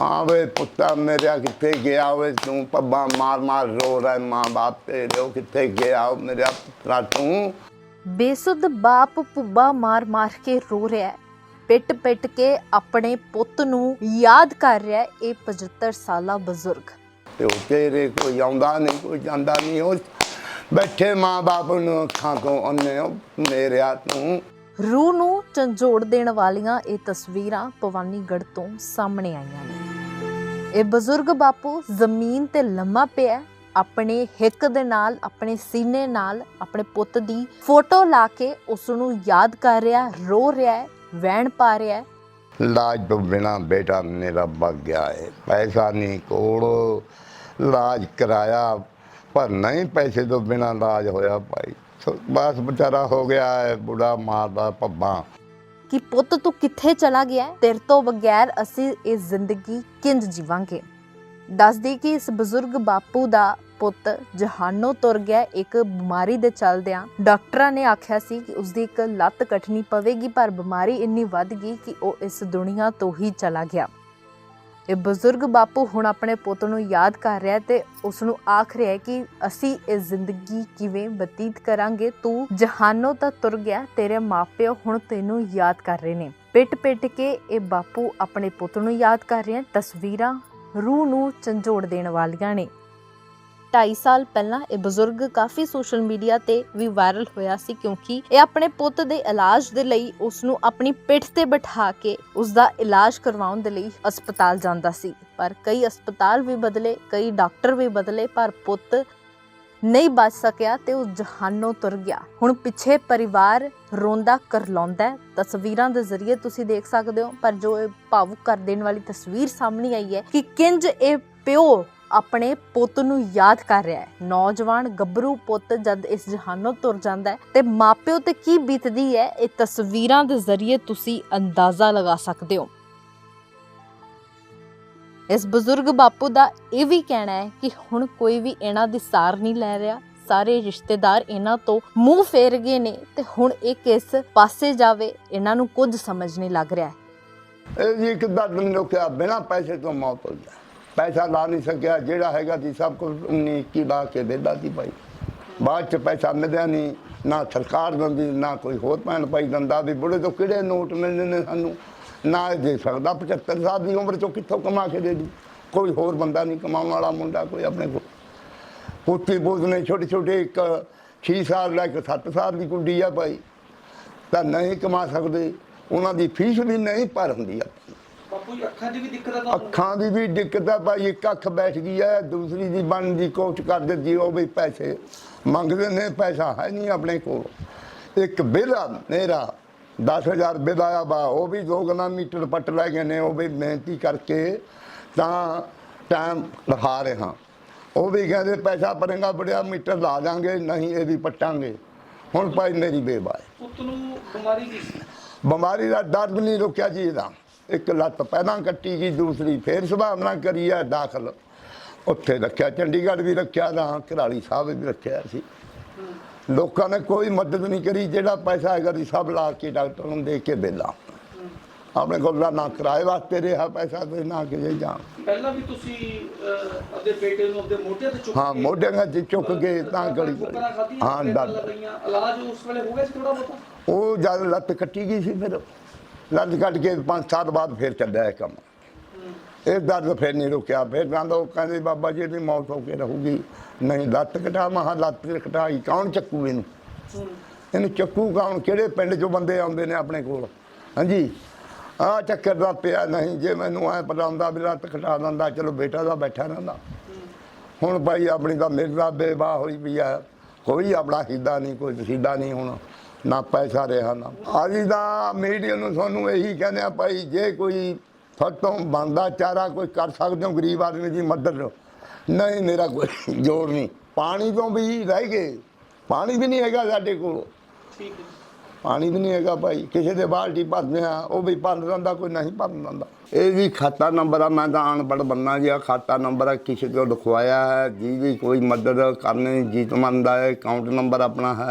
ਹਾਂ ਵੇ ਪੁੱਤਾ ਮੇਰਾ ਕਿੱਥੇ ਗਿਆ ਵੇ? ਤੂੰ ਪੱਬਾ ਮਾਰ ਮਾਰ ਰੋ ਰਿਹਾ ਮਾਂ ਬਾਪ ਤੇਰੇ ਉਹ ਕਿੱਥੇ ਗਿਆ ਓ ਮੇਰਾ ਪੁੱਤਰਾ ਤੂੰ? ਬੇਸੁੱਧ ਬਾਪ ਪੁੱਬਾ ਮਾਰ ਮਾਰ ਕੇ ਰੋ ਰਿਹਾ ਹੈ। ਪਿੱਟ ਪਿੱਟ ਕੇ ਆਪਣੇ ਪੁੱਤ ਨੂੰ ਯਾਦ ਕਰ ਰਿਹਾ ਹੈ ਇਹ 75 ਸਾਲਾ ਬਜ਼ੁਰਗ। ਤੇ ਉਹ ਤੇਰੇ ਕੋਈ ਆਉਂਦਾ ਨਹੀਂ ਕੋਈ ਜਾਂਦਾ ਨਹੀਂ ਉਹ ਬੈਠੇ ਮਾਂ ਬਾਪ ਨੂੰ ਅੱਖਾਂ ਤੋਂ ਅੰਨੇ ਉਹ ਮੇਰਿਆ ਤੂੰ। ਰੂਹ ਨੂੰ ਝੰਜੋੜ ਦੇਣ ਵਾਲੀਆਂ ਇਹ ਤਸਵੀਰਾਂ ਭਵਾਨੀਗੜ੍ਹ ਤੋਂ ਸਾਹਮਣੇ ਆਈਆਂ ਨੇ। ਇਹ ਬਜ਼ੁਰਗ ਬਾਪੂ ਜ਼ਮੀਨ ਤੇ ਲੰਮਾ ਪਿਆ ਆਪਣੇ ਹਿੱਕ ਦੇ ਨਾਲ, ਆਪਣੇ ਸੀਨੇ ਨਾਲ, ਆਪਣੇ ਪੁੱਤ ਦੀ ਫੋਟੋ ਲਾ ਕੇ ਉਸ ਨੂੰ ਯਾਦ ਕਰ ਰਿਹਾ, ਰੋ ਰਿਹਾ ਹੈ, ਵਹਿਣ ਪਾ ਰਿਹਾ ਹੈ। ਲਾਜ ਤੋਂ ਬਿਨਾ ਬੇਟਾ ਮੇਰਾ ਵਗ ਗਿਆ ਹੈ ਪੈਸਾ ਨਹੀਂ ਕੋਲ ਇਲਾਜ ਕਰਾਇਆ, ਪਰ ਨਹੀਂ ਪੈਸੇ ਤੋਂ ਬਿਨਾ ਇਲਾਜ ਹੋਇਆ ਭਾਈ। ਬਸ ਵਿਚਾਰਾ ਹੋ ਗਿਆ ਹੈ ਬੁੜਾ ਮਾਰਦਾ ਪੱਬਾਂ ਕਿ ਪੁੱਤ ਤੂੰ ਕਿੱਥੇ ਚਲਾ ਗਿਆ ਤੇਰੇ ਤੋਂ ਬਗੈਰ ਅਸੀਂ ਇਹ ਜ਼ਿੰਦਗੀ ਕਿੰਜ ਜੀਵਾਂਗੇ? ਦੱਸਦੀ ਕਿ ਇਸ ਬਜ਼ੁਰਗ ਬਾਪੂ ਦਾ ਪੁੱਤ ਜਹਾਨੋਂ ਤੁਰ ਗਿਆ ਇੱਕ ਬਿਮਾਰੀ ਦੇ ਚਲਦਿਆਂ। ਡਾਕਟਰਾਂ ਨੇ ਆਖਿਆ ਸੀ ਕਿ ਉਸ ਦੀ ਇੱਕ ਲੱਤ ਕੱਟਣੀ ਪਵੇਗੀ, ਪਰ ਬਿਮਾਰੀ ਇੰਨੀ ਵੱਧ ਗਈ ਕਿ ਉਹ ਇਸ ਦੁਨੀਆ ਤੋਂ ਹੀ ਚਲਾ ਗਿਆ। ਇਹ ਬਜ਼ੁਰਗ ਬਾਪੂ ਹੁਣ ਆਪਣੇ ਪੁੱਤ ਨੂੰ ਯਾਦ ਕਰ ਰਿਹਾ ਤੇ ਉਸ ਨੂੰ ਆਖ ਰਿਹਾ ਕਿ ਅਸੀਂ ਇਹ ਜ਼ਿੰਦਗੀ ਕਿਵੇਂ ਬਤੀਤ ਕਰਾਂਗੇ? ਤੂੰ ਜਹਾਨੋਂ ਤਾਂ ਤੁਰ ਗਿਆ, ਤੇਰੇ ਮਾਪਿਓ ਹੁਣ ਤੈਨੂੰ ਯਾਦ ਕਰ ਰਹੇ ਨੇ। ਪਿੱਟ ਪਿੱਟ ਕੇ ਇਹ ਬਾਪੂ ਆਪਣੇ ਪੁੱਤ ਨੂੰ ਯਾਦ ਕਰ ਰਿਹਾ ਤਸਵੀਰਾਂ ਰੂਹ ਨੂੰ ਝੰਜੋੜ ਦੇਣ ਵਾਲੀਆਂ ਨੇ। 2.5 ਸਾਲ ਪਹਿਲਾਂ ਇਹ ਬਜ਼ੁਰਗ ਕਾਫੀ ਸੋਸ਼ਲ ਮੀਡੀਆ ਤੇ ਵੀ ਵਾਇਰਲ ਹੋਇਆ ਸੀ ਕਿਉਂਕਿ ਇਹ ਆਪਣੇ ਪੁੱਤ ਦੇ ਇਲਾਜ ਦੇ ਲਈ ਉਸ ਨੂੰ ਆਪਣੀ ਪਿੱਠ ਤੇ ਬਿਠਾ ਕੇ ਉਸ ਦਾ ਇਲਾਜ ਕਰਵਾਉਣ ਦੇ ਲਈ ਹਸਪਤਾਲ ਜਾਂਦਾ ਸੀ। ਪਰ ਕਈ ਹਸਪਤਾਲ ਵੀ ਬਦਲੇ, ਕਈ ਡਾਕਟਰ ਵੀ ਬਦਲੇ, ਪਰ ਪੁੱਤ ਨਹੀਂ ਬਚ ਸਕਿਆ ਤੇ ਉਹ ਜਹਾਨੋਂ ਤੁਰ ਗਿਆ। ਹੁਣ ਪਿੱਛੇ ਪਰਿਵਾਰ ਰੋਂਦਾ ਕਰਲਾਉਂਦਾ ਤਸਵੀਰਾਂ ਦੇ ਜ਼ਰੀਏ ਤੁਸੀਂ ਦੇਖ ਸਕਦੇ ਹੋ, ਪਰ ਜੋ ਇਹ ਭਾਵੁਕ ਕਰ ਦੇਣ ਵਾਲੀ ਤਸਵੀਰ ਸਾਹਮਣੇ ਆਈ ਹੈ ਕਿ ਕਿੰਜ ਇਹ ਪਿਓ ਆਪਣੇ ਪੁੱਤ ਨੂੰ ਯਾਦ ਕਰ ਰਿਹਾ ਹੈ। ਨੌਜਵਾਨ ਗੱਭਰੂ ਪੁੱਤ ਜਦ ਇਸ ਜਹਾਨੋਂ ਤੁਰ ਜਾਂਦਾ ਹੈ ਤੇ ਮਾਪਿਓ ਤੇ ਕੀ ਬੀਤਦੀ ਹੈ, ਇਹ ਤਸਵੀਰਾਂ ਦੇ ਜ਼ਰੀਏ ਤੁਸੀਂ ਅੰਦਾਜ਼ਾ ਲਗਾ ਸਕਦੇ ਹੋ। ਇਸ ਬਜ਼ੁਰਗ ਬਾਪੂ ਦਾ ਇਹ ਵੀ ਕਹਿਣਾ ਹੈ ਕਿ ਹੁਣ ਕੋਈ ਵੀ ਇਹਨਾਂ ਦੀ ਸਾਰ ਨਹੀਂ ਲੈ ਰਿਹਾ। ਸਾਰੇ ਰਿਸ਼ਤੇਦਾਰ ਇਹਨਾਂ ਤੋਂ ਮੂੰਹ ਫੇਰ ਗਏ ਨੇ ਤੇ ਹੁਣ ਇਹ ਕਿਸ ਪਾਸੇ ਜਾਵੇ, ਇਹਨਾਂ ਨੂੰ ਕੁਝ ਸਮਝ ਨਹੀਂ ਲੱਗ ਰਿਹਾ। ਇਹ ਜੀ ਕਿੱਦਾਂ ਦਿਨ ਰੁਕਿਆ ਬਿਨਾ ਪੈਸੇ ਤੋਂ ਮੌਤ ਹੋ ਗਿਆ ਪੈਸਾ ਲਾ ਨਹੀਂ ਸਕਿਆ, ਜਿਹੜਾ ਹੈਗਾ ਸੀ ਸਭ ਕੁਝ ਉਨੀ ਇੱਕੀ ਲਾ ਕੇ ਦੇਦਾ ਸੀ ਭਾਈ। ਬਾਅਦ ਚ ਪੈਸਾ ਮਿਲਿਆ ਨਹੀਂ, ਨਾ ਸਰਕਾਰ ਦਿੰਦੀ, ਨਾ ਕੋਈ ਹੋਰ ਭੈਣ ਭਾਈ ਦੰਦਾ ਵੀ ਬੁੜੇ ਤੋਂ ਕਿਹੜੇ ਨੋਟ ਮਿਲਦੇ ਨੇ ਸਾਨੂੰ? ਨਾ ਦੇ ਸਕਦਾ 75 ਸਾਲ ਦੀ ਉਮਰ ਚੋਂ ਕਿੱਥੋਂ ਕਮਾ ਕੇ ਦੇ ਦੂ ਕੋਈ ਹੋਰ ਬੰਦਾ ਨਹੀਂ ਕਮਾਉਣ ਵਾਲਾ ਮੁੰਡਾ ਕੋਈ ਆਪਣੇ ਕੋਲ। ਪੁੱਤੀ ਬੋਝ ਨੇ ਛੋਟੇ ਛੋਟੇ ਇੱਕ 6 ਸਾਲ ਦਾ, ਇੱਕ 7 ਸਾਲ ਦੀ ਕੁੜੀ ਆ ਭਾਈ। ਤਾਂ ਨਹੀਂ ਕਮਾ ਸਕਦੇ, ਉਹਨਾਂ ਦੀ ਫੀਸ ਵੀ ਨਹੀਂ ਭਰ ਹੁੰਦੀ ਆ ਬਾਪੂ ਜੀ ਅੱਖਾਂ ਦੀ ਵੀ ਦਿੱਕਤ ਆ ਤੁਹਾਨੂੰ? ਅੱਖਾਂ ਦੀ ਵੀ ਦਿੱਕਤ ਆ ਭਾਈ ਇੱਕ ਅੱਖ ਬੈਠ ਗਈ ਹੈ ਦੂਸਰੀ ਦੀ ਬਣਨ ਦੀ ਕੋਸ਼ਿਸ਼ ਕਰ ਦਿੱਤੀ ਉਹ ਵੀ ਪੈਸੇ ਮੰਗਦੇ ਨੇ ਪੈਸਾ ਹੈ ਨਹੀਂ ਆਪਣੇ ਕੋਲ। ਇੱਕ ਬਿੱਲ ਆ ਮੇਰਾ 10000 ਬਿੱਲ ਆਇਆ ਬਾ ਉਹ ਵੀ ਦੋ ਗਣਾ ਮੀਟਰ ਪੱਟ ਲੈ ਗਏ ਨੇ ਉਹ ਵੀ ਮਿਹਨਤੀ ਕਰਕੇ ਤਾਂ ਟਾਈਮ ਲਗਾ ਰਹੇ। ਹਾਂ ਉਹ ਵੀ ਕਹਿੰਦੇ ਪੈਸਾ ਭਰੇਗਾ ਬੜਿਆ ਮੀਟਰ ਲਾ ਜਾਾਂਗੇ ਨਹੀਂ ਇਹ ਵੀ ਪੱਟਾਂਗੇ। ਹੁਣ ਭਾਈ ਮੇਰੀ ਬੇਬਾ ਹੈ ਪੁੱਤ ਨੂੰ ਬਿਮਾਰੀ ਕੀ ਸੀ? ਬਿਮਾਰੀ ਦਾ ਦਰਦ ਨਹੀਂ ਰੁਕਿਆ ਜੀ ਇਹਦਾ। ਇੱਕ ਲੱਤ ਪਹਿਲਾਂ ਕੱਟੀ ਗਈ ਦੂਸਰੀ ਫੇਰ ਸੁਭਾਵਨਾ ਕਰੀ ਹੈ ਦਾਖਲ। ਉੱਥੇ ਰੱਖਿਆ ਚੰਡੀਗੜ੍ਹ ਵੀ ਰੱਖਿਆ ਤਾਂ ਘਰਾਲੀ ਸਾਹਿਬ ਵੀ ਰੱਖਿਆ ਸੀ। ਲੋਕਾਂ ਨੇ ਕੋਈ ਮਦਦ ਨਹੀਂ ਕਰੀ ਜਿਹੜਾ ਪੈਸਾ ਹੈਗਾ ਸੀ ਸਭ ਲਾ ਕੇ ਡਾਕਟਰ ਨੂੰ ਦੇ ਕੇ ਦੇਲਾ ਆਪਣੇ ਕੋਲ ਨਾ- ਨਾ ਕਿਰਾਏ ਵਾਸਤੇ ਰਿਹਾ ਪੈਸਾ ਤੇ ਨਾ ਕਿ ਜਾਂ ਪਹਿਲਾਂ ਵੀ ਤੁਸੀਂ ਆਪਦੇ ਬੇਟੇ ਨੂੰ ਆਪਦੇ ਮੋਢੇ ਤੇ ਚੁੱਕ ਹਾਂ ਮੋਢਿਆਂ 'ਚ ਚੁੱਕ ਕੇ ਤਾਂ ਗਲੀ ਹਾਂ ਇਲਾਜ ਉਸ ਵੇਲੇ ਹੋ ਗਿਆ ਸੀ ਥੋੜਾ ਬਹੁਤਾ? ਉਹ ਜਦ ਲੱਤ ਕੱਟੀ ਗਈ ਸੀ ਫਿਰ। ਲੱਤ ਕੱਟ ਕੇ ਪੰਜ ਸਾਲ ਬਾਅਦ ਫਿਰ ਚੱਲਿਆ ਇਹ ਕੰਮ। ਇਹ ਦਰਦ ਫਿਰ ਨਹੀਂ ਰੁਕਿਆ। ਫਿਰ ਕਹਿੰਦਾ ਉਹ ਕਹਿੰਦੇ, ਬਾਬਾ ਜੀ ਦੀ ਮੌਤ ਹੋ ਕੇ ਰਹੂਗੀ। ਨਹੀਂ, ਲੱਤ ਕਟਾ ਮਹਾ ਲੱਤ ਕਟਾਈ ਕੌਣ ਚੱਕੂ ਇਹਨੂੰ? ਇਹਨੂੰ ਚੱਕੂ ਕੌਣ? ਕਿਹੜੇ ਪਿੰਡ ਚੋਂ ਬੰਦੇ ਆਉਂਦੇ ਨੇ ਆਪਣੇ ਕੋਲ? ਹਾਂਜੀ? ਆ ਚੱਕਰ ਦਾ ਪਿਆ ਨਹੀਂ, ਜੇ ਮੈਨੂੰ ਐ ਪਤਾ ਹੁੰਦਾ ਵੀ ਲੱਤ ਕਟਾ ਦਿੰਦਾ, ਚਲੋ ਬੇਟਾ ਦਾ ਬੈਠਾ ਰਹਿੰਦਾ। ਹੁਣ ਭਾਈ ਆਪਣੀ ਤਾਂ ਮਿਰਜ਼ਾ ਬੇਵਾ ਹੋਈ ਵੀ ਆ। ਕੋਈ ਆਪਣਾ ਹਿੱਦਾ ਨਹੀਂ, ਕੋਈ ਨਸ਼ੀਦਾ ਨਹੀਂ ਹੁਣ। ਨਾ ਪੈਸਾ ਰਿਹਾ ਨਾ। ਅਸੀਂ ਤਾਂ ਮੀਡੀਆ ਨੂੰ ਤੁਹਾਨੂੰ ਇਹੀ ਕਹਿੰਦੇ ਆ ਭਾਈ, ਜੇ ਕੋਈ ਫਤੋਂ ਬੰਦਾ ਚਾਰਾ ਕੋਈ ਕਰ ਸਕਦੇ ਹੋ, ਗਰੀਬ ਆਦਮੀ ਦੀ ਮਦਦ ਨਹੀਂ, ਮੇਰਾ ਕੋਈ ਜੋੜ ਨਹੀਂ। ਪਾਣੀ ਤੋਂ ਵੀ ਰਹਿ ਗਏ। ਪਾਣੀ ਵੀ ਨਹੀਂ ਹੈਗਾ ਸਾਡੇ ਕੋਲ। ਠੀਕ ਹੈ ਪਾਣੀ ਵੀ ਨਹੀਂ ਹੈਗਾ ਭਾਈ। ਕਿਸੇ ਦੇ ਬਾਲਟੀ ਭਰਦੇ ਆ ਉਹ ਵੀ ਭਰ ਦਿੰਦਾ, ਕੋਈ ਨਹੀਂ ਭਰ ਦਿੰਦਾ। ਇਹ ਵੀ ਖਾਤਾ ਨੰਬਰ ਆ, ਮੈਂ ਤਾਂ ਅਨਪੜ੍ਹ ਬੰਨਾ ਜੀ, ਆ ਖਾਤਾ ਨੰਬਰ ਆ, ਕਿਸੇ ਤੋਂ ਲਿਖਵਾਇਆ ਹੈ। ਜੀ ਵੀ ਕੋਈ ਮਦਦ ਕਰਨੀ ਜੀਤ ਮੰਨਦਾ ਹੈ ਅਕਾਊਂਟ ਨੰਬਰ ਆਪਣਾ ਹੈ।